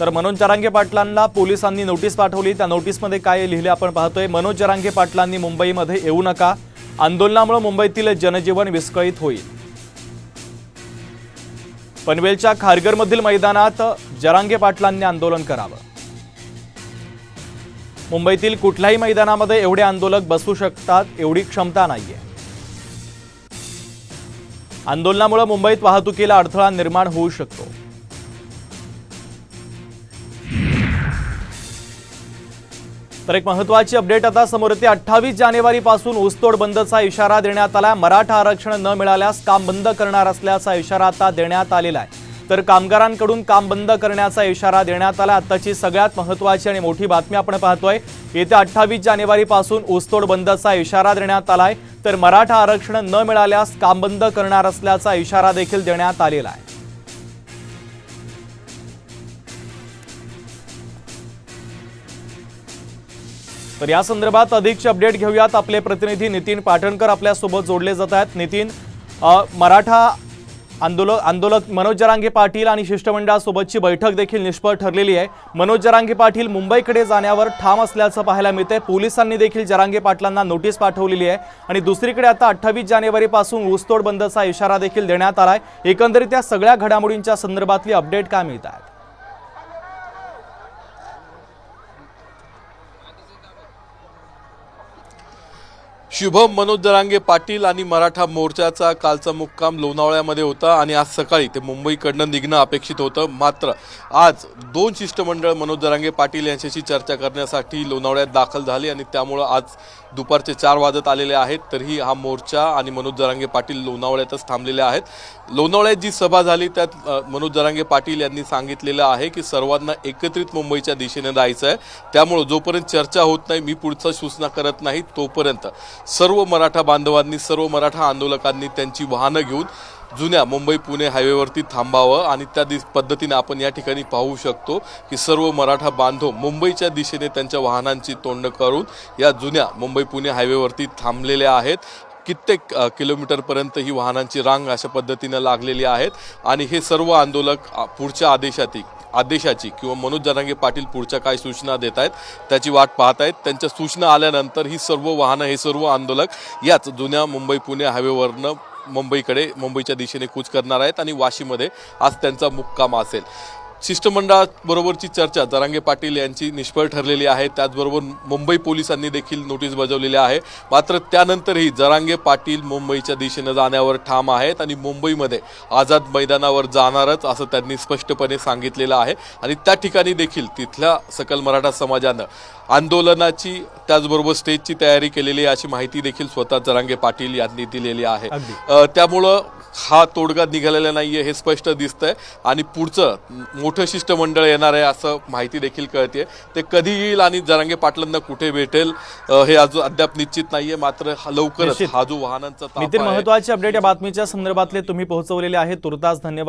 तर मनोज जरांगे पाटलांना पोलिसांनी नोटीस पाठवली. त्या नोटीसमध्ये काय लिहिले आपण पाहतोय. मनोज जरांगे पाटलांनी मुंबईमध्ये येऊ नका. आंदोलनामुळे मुंबईतील जनजीवन विस्कळीत होईल. पनवेलच्या खारघरमधील मैदानात जरांगे पाटलांनी आंदोलन करावं. मुंबईतील कुठल्याही मैदानामध्ये एवढे आंदोलक बसू शकतात एवढी क्षमता नाहीये. आंदोलनामुळे मुंबईत वाहतुकीला अडथळा निर्माण होऊ शकतो. तर एक महत्वाची अपडेट आता समोर येते अठ्ठावीस जानेवारीपासून ऊसतोड बंदचा इशारा देण्यात आला मराठा आरक्षण न मिळाल्यास काम बंद करणार असल्याचा इशारा आता देण्यात आलेला आहे. तर कामगारांकडून काम बंद करण्याचा इशारा देण्यात आला आताची सगळ्यात महत्वाची आणि मोठी बातमी आपण पाहतोय येत्या अठ्ठावीस जानेवारीपासून ऊसतोड बंदचा इशारा देण्यात आलाय. तर मराठा आरक्षण न मिळाल्यास काम बंद करणार असल्याचा इशारा देखील देण्यात आलेला आहे. तर या संदर्भात अधिकचे अपडेट घेऊयात. आपले प्रतिनिधी नितीन पाटणकर आपल्यासोबत जोडले जात आहेत. नितीन मराठा आंदोलक आंदोलक मनोज जरांगे पाटील आणि शिष्टमंडळासोबतची बैठक देखील निष्फळ ठरलेली आहे. मनोज जरांगे पाटील मुंबईकडे जाण्यावर ठाम असल्याचं पाहायला मिळतंय. पोलिसांनी देखील जरांगे पाटलांना नोटीस पाठवलेली आहे. आणि दुसरीकडे आता अठ्ठावीस जानेवारीपासून ऊसतोड बंदचा इशारा देखील देण्यात आला आहे एकंदरीत या सगळ्या घडामोडींच्या संदर्भातली अपडेट काय मिळत आहेत? शुभम मनोज दरांगे पाटील आणि मराठा मोर्चाचा कालचा मुक्काम लोणावळ्यामध्ये होता आणि आज सकाळी ते मुंबईकडनं निघणं अपेक्षित होतं. मात्र आज दोन शिष्टमंडळ मनोज दरांगे पाटील यांच्याशी चर्चा करण्यासाठी लोणावळ्यात दाखल झाली आणि त्यामुळं आज दुपारचे चार वाजत आलेले आहेत तरीही हा मोर्चा आणि मनोज जरांगे पाटील लोणावळ्यातच थांबलेले आहेत. लोणावळ्यात जी सभा झाली त्यात मनोज जरांगे पाटील यांनी सांगितलेलं आहे की सर्वांना एकत्रित मुंबईच्या दिशेने जायचं आहे त्यामुळं जोपर्यंत चर्चा होत नाही मी पुढचा सूचना करत नाही तोपर्यंत सर्व मराठा बांधवांनी सर्व मराठा आंदोलकांनी त्यांची वाहनं घेऊन जुन्या मुंबई पुणे हायवेवरती थांबावं आणि त्या दिस पद्धतीने आपण या ठिकाणी पाहू शकतो की सर्व मराठा बांधव मुंबईच्या दिशेने त्यांच्या वाहनांची तोंड करून या जुन्या मुंबई पुणे हायवेवरती थांबलेल्या आहेत. कित्येक किलोमीटरपर्यंत ही वाहनांची रांग अशा पद्धतीनं लागलेली आहेत. आणि हे सर्व आंदोलक पुढच्या आदेशातील आदेशाची किंवा मनोज जनांगे पाटील पुढच्या काय सूचना देत आहेत त्याची वाट पाहत आहेत. त्यांच्या सूचना आल्यानंतर ही सर्व वाहनं हे सर्व आंदोलक याच जुन्या मुंबई पुणे हायवेवरनं मुंबईकडे मुंबईच्या दिशेने कूच करणार आहेत आणि वाशीमध्ये आज त्यांचा मुक्काम असेल. शिष्टमंडळाबरोबरची चर्चा जरांगे पाटील यांची निष्फळ ठरलेली आहे. त्याचबरोबर मुंबई पोलिसांनी देखील नोटीस बजावलेली आहे. मात्र त्यानंतरही जरांगे पाटील मुंबईच्या दिशेनं जाण्यावर ठाम आहेत आणि मुंबईमध्ये आझाद मैदानावर जाणारच असं त्यांनी स्पष्टपणे सांगितलेलं आहे. आणि त्या ठिकाणी देखील तिथल्या सकल मराठा समाजानं आंदोलनाची त्याचबरोबर स्टेजची तयारी केलेली आहे अशी माहिती देखील स्वतः जरांगे पाटील यांनी दिलेली आहे. त्यामुळं हा तोडगा निघालेला नाहीये हे स्पष्ट दिसतंय. आणि पुढचं मोठं शिष्टमंडळ येणार आहे असं माहिती देखील कळते ते कधी येईल आणि जरांगे पाटलांना कुठे भेटेल हे अजून अद्याप निश्चित नाहीये. मात्र लवकरच. हा जो वाहनांचा आहे, महत्वाची अपडेट या बातमीच्या संदर्भातले तुम्ही पोहोचवलेले आहे तुर्तास धन्यवाद.